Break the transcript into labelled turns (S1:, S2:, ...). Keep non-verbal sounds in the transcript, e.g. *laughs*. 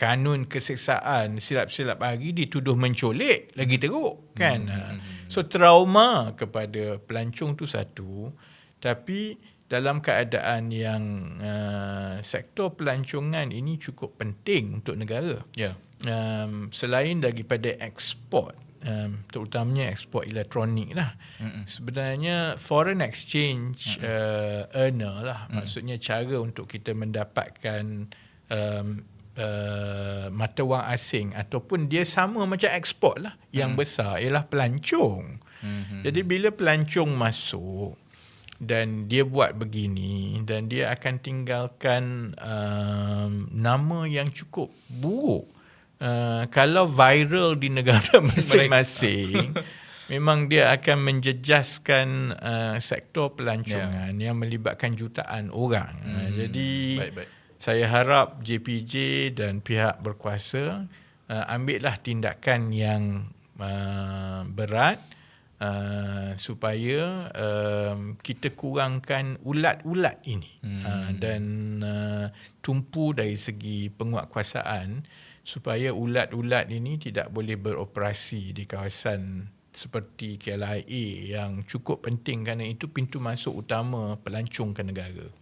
S1: kanun keseksaan silap-silap hari dituduh mencolek lagi teruk kan hmm. so trauma kepada pelancong tu satu tapi dalam keadaan yang uh, sektor pelancongan ini cukup penting untuk negara
S2: Ya.
S1: um, selain daripada ekspor um, terutamanya ekspor elektronik lah
S2: Mm-mm.
S1: sebenarnya foreign exchange uh, earner lah
S2: Mm.
S1: maksudnya cara untuk kita mendapatkan um, uh, mata wang asing ataupun dia sama macam ekspor lah yang besar ialah pelancong
S2: Mhm.
S1: jadi bila pelancong masuk dan dia buat begini dan dia akan tinggalkan um, nama yang cukup buruk uh, kalau viral di negara *laughs* masing-masing memang dia akan menjejaskan uh, sektor pelancongan yang melibatkan jutaan orang uh,
S2: Hmm.
S1: jadi
S2: Baik, baik.
S1: Saya harap JPJ dan pihak berkuasa uh, ambillah tindakan yang uh, berat uh, supaya um, kita kurangkan ulat-ulat ini
S2: Hmm.
S1: uh, dan uh, tumpu dari segi penguatkuasaan supaya ulat-ulat ini tidak boleh beroperasi di kawasan seperti KLIA yang cukup penting kerana itu pintu masuk utama pelancong ke negara.